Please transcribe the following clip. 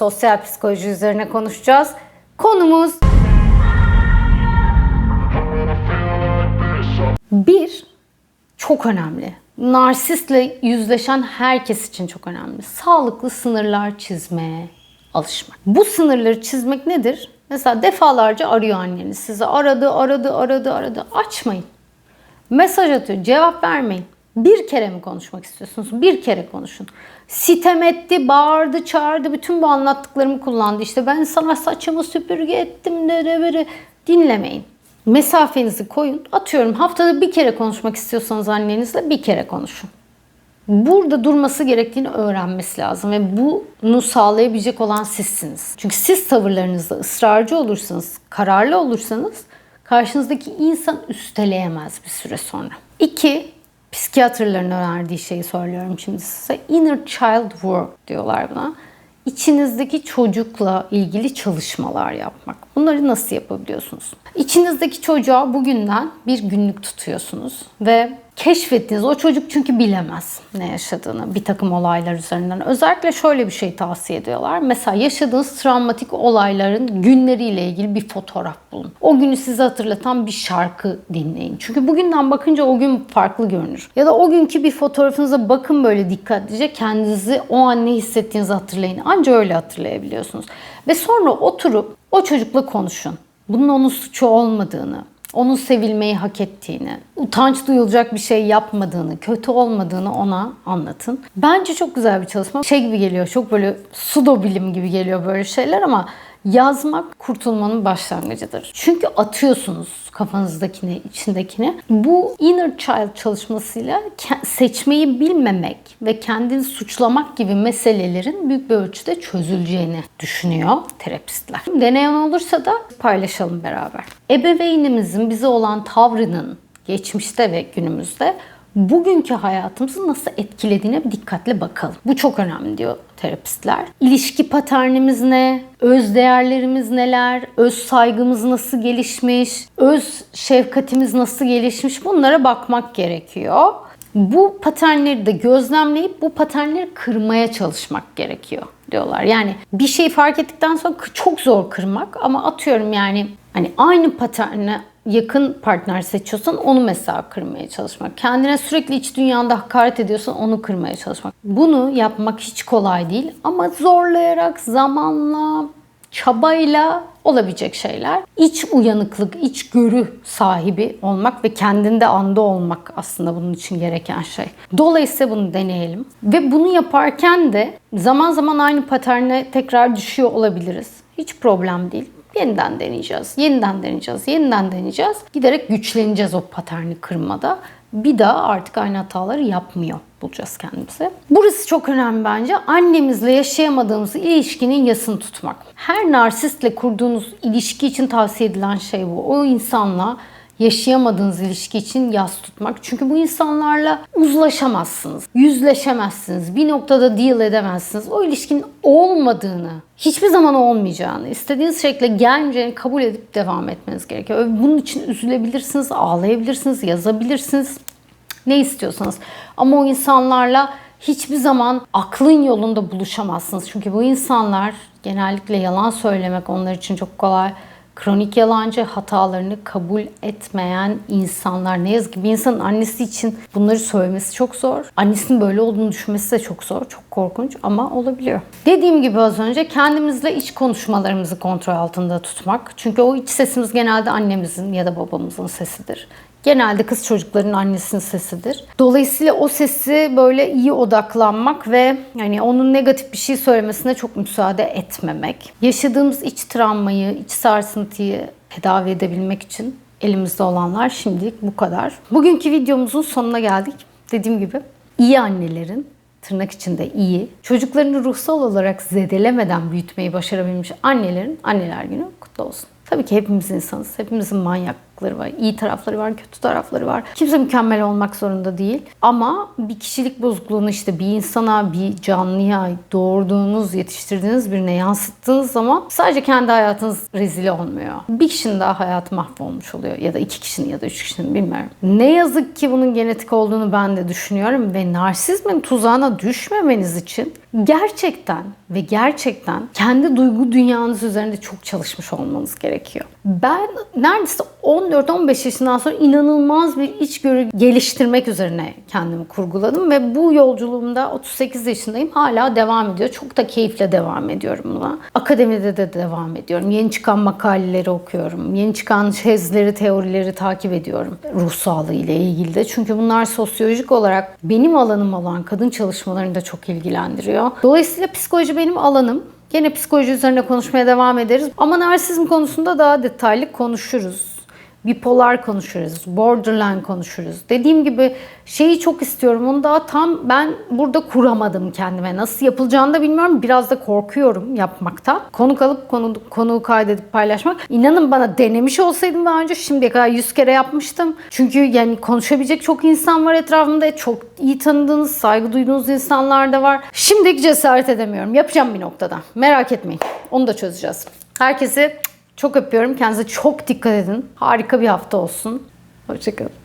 sosyal psikoloji üzerine konuşacağız. Konumuz bir çok önemli. Narsistle yüzleşen herkes için çok önemli. Sağlıklı sınırlar çizmeye alışmak. Bu sınırları çizmek nedir? Mesela defalarca arıyor anneniz sizi. Aradı, aradı, aradı, aradı. Açmayın. Mesaj atıyor. Cevap vermeyin. Bir kere mi konuşmak istiyorsunuz? Bir kere konuşun. Sitem etti, bağırdı, çağırdı. Bütün bu anlattıklarımı kullandı. İşte ben sana saçımı süpürge ettim de de böyle. Dinlemeyin. Mesafenizi koyun. Atıyorum haftada bir kere konuşmak istiyorsanız annenizle bir kere konuşun. Burada durması gerektiğini öğrenmesi lazım ve bunu sağlayabilecek olan sizsiniz. Çünkü siz tavırlarınızda ısrarcı olursanız, kararlı olursanız karşınızdaki insan üsteleyemez bir süre sonra. İki, psikiyatrların önerdiği şeyi söylüyorum şimdi size. Inner child work diyorlar buna. İçinizdeki çocukla ilgili çalışmalar yapmak. Bunları nasıl yapabiliyorsunuz? İçinizdeki çocuğa bugünden bir günlük tutuyorsunuz ve keşfettiğiniz o çocuk çünkü bilemez ne yaşadığını bir takım olaylar üzerinden. Özellikle şöyle bir şey tavsiye ediyorlar. Mesela yaşadığınız travmatik olayların günleriyle ilgili bir fotoğraf bulun. O günü size hatırlatan bir şarkı dinleyin. Çünkü bugünden bakınca o gün farklı görünür. Ya da o günkü bir fotoğrafınıza bakın böyle dikkatlice kendinizi o an ne hissettiğinizi hatırlayın. Anca öyle hatırlayabiliyorsunuz. Ve sonra oturup o çocukla konuşun. Bunun onun suçu olmadığını, onun sevilmeyi hak ettiğini, utanç duyulacak bir şey yapmadığını, kötü olmadığını ona anlatın. Bence çok güzel bir çalışma. Şey gibi geliyor, çok böyle sudo bilim gibi geliyor böyle şeyler ama yazmak kurtulmanın başlangıcıdır. Çünkü atıyorsunuz kafanızdakini, içindekini. Bu inner child çalışmasıyla seçmeyi bilmemek ve kendini suçlamak gibi meselelerin büyük bir ölçüde çözüleceğini düşünüyor terapistler. Deneyen olursa da paylaşalım beraber. Ebeveynimizin bize olan tavrının geçmişte ve günümüzde bugünkü hayatımızı nasıl etkilediğine bir dikkatle bakalım. Bu çok önemli diyor terapistler. İlişki paternimiz ne? Öz değerlerimiz neler? Öz saygımız nasıl gelişmiş? Öz şefkatimiz nasıl gelişmiş? Bunlara bakmak gerekiyor. Bu paternleri de gözlemleyip bu paternleri kırmaya çalışmak gerekiyor diyorlar. Yani bir şeyi fark ettikten sonra çok zor kırmak ama atıyorum yani hani aynı paterne yakın partner seçiyorsan onu mesela kırmaya çalışmak. Kendine sürekli iç dünyanda hakaret ediyorsan onu kırmaya çalışmak. Bunu yapmak hiç kolay değil ama zorlayarak zamanla, çabayla olabilecek şeyler. İç uyanıklık, iç görü sahibi olmak ve kendinde anda olmak aslında bunun için gereken şey. Dolayısıyla bunu deneyelim. Ve bunu yaparken de zaman zaman aynı paterne tekrar düşüyor olabiliriz. Hiç problem değil. Yeniden deneyeceğiz, yeniden deneyeceğiz, yeniden deneyeceğiz. Giderek güçleneceğiz o paterni kırmada. Bir daha artık aynı hataları yapmıyor bulacağız kendimize. Burası çok önemli bence. Annemizle yaşayamadığımız ilişkinin yasını tutmak. Her narsistle kurduğunuz ilişki için tavsiye edilen şey bu. O insanla yaşayamadığınız ilişki için yas tutmak. Çünkü bu insanlarla uzlaşamazsınız, yüzleşemezsiniz, bir noktada deal edemezsiniz. O ilişkinin olmadığını, hiçbir zaman olmayacağını, istediğiniz şekilde gelmeyeceğini kabul edip devam etmeniz gerekiyor. Bunun için üzülebilirsiniz, ağlayabilirsiniz, yazabilirsiniz. Ne istiyorsanız. Ama o insanlarla hiçbir zaman aklın yolunda buluşamazsınız. Çünkü bu insanlar genellikle yalan söylemek onlar için çok kolay kronik yalancı hatalarını kabul etmeyen insanlar. Ne yazık ki bir insanın annesi için bunları söylemesi çok zor. Annesinin böyle olduğunu düşünmesi de çok zor. Çok korkunç ama olabiliyor. Dediğim gibi az önce kendimizle iç konuşmalarımızı kontrol altında tutmak. Çünkü o iç sesimiz genelde annemizin ya da babamızın sesidir genelde kız çocukların annesinin sesidir. Dolayısıyla o sesi böyle iyi odaklanmak ve yani onun negatif bir şey söylemesine çok müsaade etmemek. Yaşadığımız iç travmayı, iç sarsıntıyı tedavi edebilmek için elimizde olanlar şimdilik bu kadar. Bugünkü videomuzun sonuna geldik. Dediğim gibi iyi annelerin tırnak içinde iyi, çocuklarını ruhsal olarak zedelemeden büyütmeyi başarabilmiş annelerin anneler günü kutlu olsun. Tabii ki hepimiz insanız. Hepimizin manyak farklılıkları var. İyi tarafları var, kötü tarafları var. Kimse mükemmel olmak zorunda değil. Ama bir kişilik bozukluğunu işte bir insana, bir canlıya doğurduğunuz, yetiştirdiğiniz birine yansıttığınız zaman sadece kendi hayatınız rezil olmuyor. Bir kişinin daha hayatı mahvolmuş oluyor. Ya da iki kişinin ya da üç kişinin bilmiyorum. Ne yazık ki bunun genetik olduğunu ben de düşünüyorum ve narsizmin tuzağına düşmemeniz için gerçekten ve gerçekten kendi duygu dünyanız üzerinde çok çalışmış olmanız gerekiyor. Ben neredeyse 14-15 yaşından sonra inanılmaz bir içgörü geliştirmek üzerine kendimi kurguladım ve bu yolculuğumda 38 yaşındayım hala devam ediyor. Çok da keyifle devam ediyorum buna. Akademide de devam ediyorum. Yeni çıkan makaleleri okuyorum. Yeni çıkan tezleri, teorileri takip ediyorum. Ruh sağlığı ile ilgili de. Çünkü bunlar sosyolojik olarak benim alanım olan kadın çalışmalarını da çok ilgilendiriyor. Dolayısıyla psikoloji benim alanım. Gene psikoloji üzerine konuşmaya devam ederiz. Ama narsizm konusunda daha detaylı konuşuruz. Bipolar konuşuruz, borderline konuşuruz. Dediğim gibi şeyi çok istiyorum. Onu daha tam ben burada kuramadım kendime. Nasıl yapılacağını da bilmiyorum. Biraz da korkuyorum yapmaktan. Konuk alıp konu, konuğu kaydedip paylaşmak. İnanın bana denemiş olsaydım daha önce şimdiye kadar 100 kere yapmıştım. Çünkü yani konuşabilecek çok insan var etrafımda. Çok iyi tanıdığınız, saygı duyduğunuz insanlar da var. Şimdilik cesaret edemiyorum. Yapacağım bir noktada. Merak etmeyin. Onu da çözeceğiz. Herkese çok öpüyorum. Kendinize çok dikkat edin. Harika bir hafta olsun. Hoşçakalın.